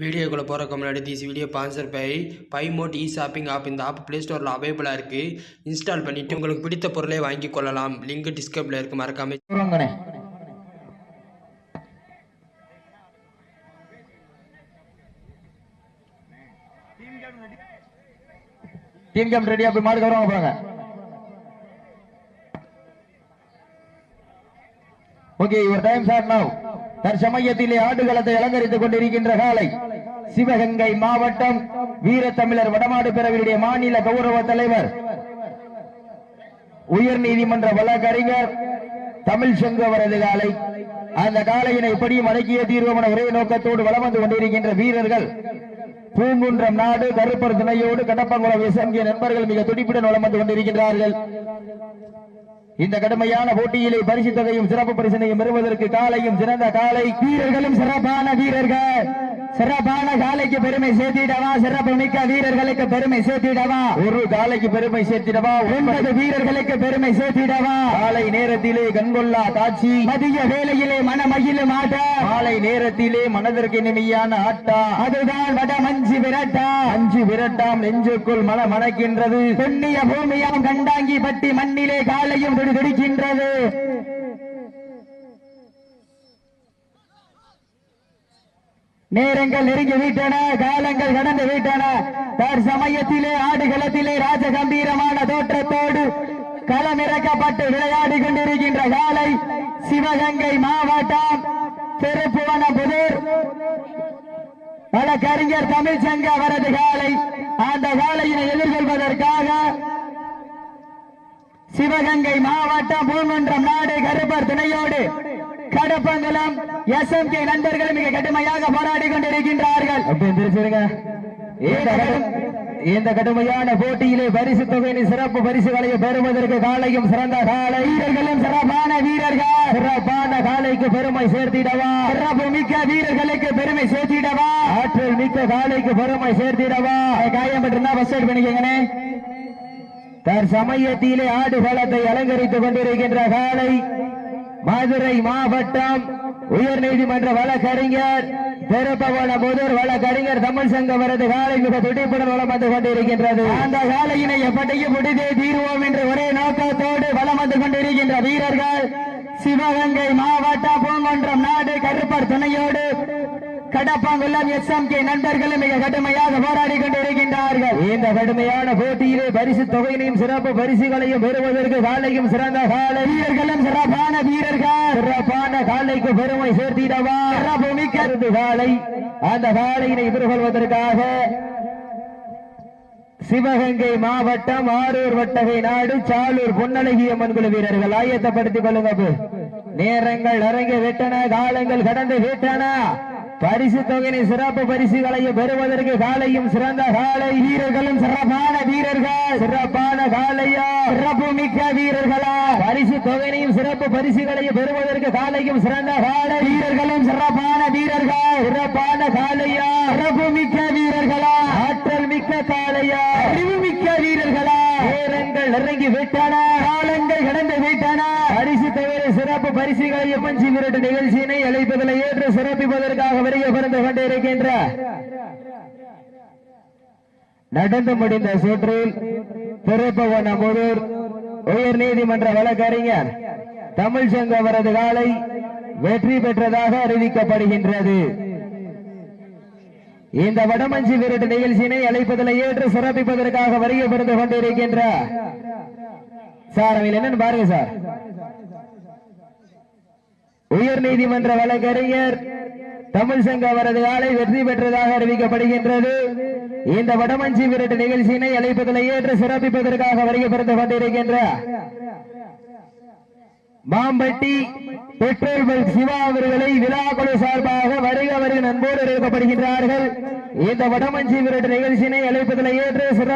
வீடியோக்குள்ளே போகிறக்கு முன்னாடி this video sponsor by by mode e shopping app இந்த ஆப் ப்ளே ஸ்டோரில் அவைலபிளாக இருக்குது இன்ஸ்டால் பண்ணிவிட்டு உங்களுக்கு பிடித்த பொருளை வாங்கி கொள்ளலாம். லிங்க் டிஸ்கிரிப்டில் இருக்குது மறக்காம டீம் கேம் ரெடியா போய் மாடு கவரங்க போறாங்க. Okay your time sir now தற்சமயத்திலே ஆடுகளத்தை அலங்கரித்துக் கொண்டிருக்கின்ற காலை. சிவகங்கை மாவட்டம் வீரத்தமிழர் வடமாடு பிறவியுடைய மாநில கௌரவ தலைவர். உயர் நீதிமன்ற வழக்கறிஞர் தமிழ் சங்கு அவரது காலை. அந்த காலையினை எப்படியும் அடக்கிய தீர்வோம் என ஒரே நோக்கத்தோடு வலம் வந்து கொண்டிருக்கின்ற வீரர்கள். பூங்குன்றம் நாடு கருப்பர் துணையோடு கடப்பங்குளம் எஸ்எம்கே நண்பர்கள் மிக துடிப்புடன் வலம் வந்து கொண்டிருக்கின்றார்கள். இந்த கடுமையான போட்டியிலே பரிசு தொகையும் சிறப்பு பரிசனையும் பெறுவதற்கு காலையும் சிறந்த காலை வீரர்களும் சிறப்பான வீரர்கள். சிறப்பான காலைக்கு பெருமை சேர்த்திடவா? சிறப்பு மிக்க வீரர்களுக்கு பெருமை சேர்த்திடவா? ஒரு காலைக்கு பெருமை சேர்த்திடவா? ஒன்பது வீரர்களுக்கு பெருமை சேர்த்திடவா? காலை நேரத்திலே கண்கொள்ளா காட்சி. மதிய வேளையிலே மனமகிழும் ஆட்ட காலை நேரத்திலே மனதிற்கு இனிமையான ஆட்டா. அதுதான் வட மஞ்சு விரட்டா. அஞ்சு விரட்டாம் நெஞ்சுக்குள் மன மணக்கின்றது. பொன்னிய பூமியாம் கண்டாங்கி பட்டி மண்ணிலே காலையும் துடி நேரங்கள் நெருங்கி விட்டன காலங்கள் கடந்து விட்டன. தற்சமயத்திலே ஆடுகளத்திலே ராஜகம்பீரமான தோற்றத்தோடு களமிறக்கப்பட்டு விளையாடி கொண்டிருக்கின்ற காலை சிவகங்கை மாவட்டம் திருப்புவனபுதூர். வழக்கறிஞர் தமிழ்ச்சங்க அவரது காலை அந்த காலையினை எதிர்கொள்வதற்காக சிவகங்கை மாவட்டம் பூங்குன்றம் நாடு கருப்பர் துணையோடு கடப்பங்குளம் எஸ் எம் கே நண்பர்கள் மிக கடுமையாக போராடி கொண்டிருக்கின்றார்கள். இந்த கடும்- இந்த கடுமையான போட்டியிலே பரிசு தொகையின் சிறப்பு பரிசுகளை பெறுவதற்கு காலையும் சிறந்த காலை. வீரர்களும் சிறப்பான வீரர்கள். சிறப்பான காலைக்கு பெருமை சேர்த்திடவா? சிறப்பு மிக்க வீரர்களுக்கு பெருமை சேர்த்திடவா? ஆற்றல் மிக்க காலைக்கு பெருமை சேர்த்திடவா? காயப்பட்டிருந்தா பஸ் எய்ட் பண்ணிக்கங்கண்ணே. தற்சமயத்திலே ஆடுகளத்தை அலங்கரித்துக் கொண்டிருக்கின்ற காலை. மதுரை மாவட்டம் உயர் நீதிமன்ற வழக்கறிஞர் திருப்பவன முதல் வழக்கறிஞர் தமிழ் சங்கம் வரது காலை மிக துடிப்புடன் வளம் வந்து கொண்டிருக்கின்றது. அந்த காலையினை எப்படியும் முடிதே தீர்வோம் என்ற ஒரே நோக்கத்தோடு வளம் வந்து கொண்டிருக்கின்ற வீரர்கள் சிவகங்கை மாவட்டம் பூங்கொன்றம் நாடு கருப்பர் துணையோடு கடப்பாங்குளம் எஸ் எம் கே நண்பர்களும் மிக கடுமையாக போராடி கொண்டிருக்கின்றார்கள். இந்த கடுமையான போட்டியிலே பரிசு தொகையினையும் சிறப்பு பரிசுகளையும் பெறுவதற்கு காலையும் சிறந்த காலை. வீரர்களும் சிறப்பான வீரர்கள். சிறப்பான காலைக்கு பெருமை சேர்த்திடவா? சிறப்பு மிக்க காலை. அந்த காலையினை எதிர்கொள்வதற்காக சிவகங்கை மாவட்டம் ஆரூர் வட்டகை நாடு சாலூர் பொன்னழகி அம்மன் குழு வீரர்கள். ஆயத்தப்படுத்திக் கொள்ளுங்க. நேரங்கள் அரங்க விட்டன காலங்கள் கடந்து விட்டன. பரிசு தொகையினை சிறப்பு பரிசுகளையும் பெறுவதற்கு காலையும் சிறந்த காலை வீரர்களும் சிறப்பான வீரர்கள். சிறப்பான காலையா? சிறப்பு மிக்க வீரர்களா? பரிசு தொகையினையும் சிறப்பு பரிசுகளையும் பெறுவதற்கு காலையும் சிறந்த காலை வீரர்களும் சிறப்பான வீரர்கள். சிறப்பான காலையா? சிறப்பு மிக்க வீரர்களா? ஆற்றல் மிக்க காலையா? அறிவு மிக்க வீரர்களா? நேரங்கள் நெருங்கி விட்டன. காலங்கள் கடந்து விட்டன. பரிசு தவிர சிறப்பு பரிசுகளை பஞ்சி விரட்டு நிகழ்ச்சி அழைப்பதில் ஏற்று சிறப்பிப்பதற்காக வருகை பிறந்து கொண்டிருக்கின்ற நடந்து முடிந்த சுற்றில் திருப்பவன முதூர் உயர் நீதிமன்ற வழக்கறிஞர் தமிழ் சங்க அவரது காலை வெற்றி பெற்றதாக அறிவிக்கப்படுகின்றது. இந்த வடமஞ்சி விருட்டு நிகழ்ச்சியினை அழைப்பதில் ஏற்று சிறப்பிப்பதற்காக வருகை பிறந்து கொண்டிருக்கின்ற சார் அவங்க என்னன்னு பாருங்க சார். உயர் நீதிமன்ற வழக்கறிஞர் தமிழ் சங்க அவரது ஆலை வெற்றி பெற்றதாக அறிவிக்கப்படுகின்றது. இந்த வடமஞ்சி விரட்டு நிகழ்ச்சியினை அழைப்பதில் ஏற்று சிறப்பிப்பதற்காக வருகை பிறந்து கொண்டிருக்கின்ற மாம்பட்டி பெட்ரோல் பல்க் சிவா அவர்களை விழாக்குழு சார்பாக வருக வருக நண்போடு இருக்கப்படுகின்றார்கள் இந்த வடமஞ்சி விரட்டு நிகழ்ச்சியினை அழைப்பதில் ஏற்று சிறப்பு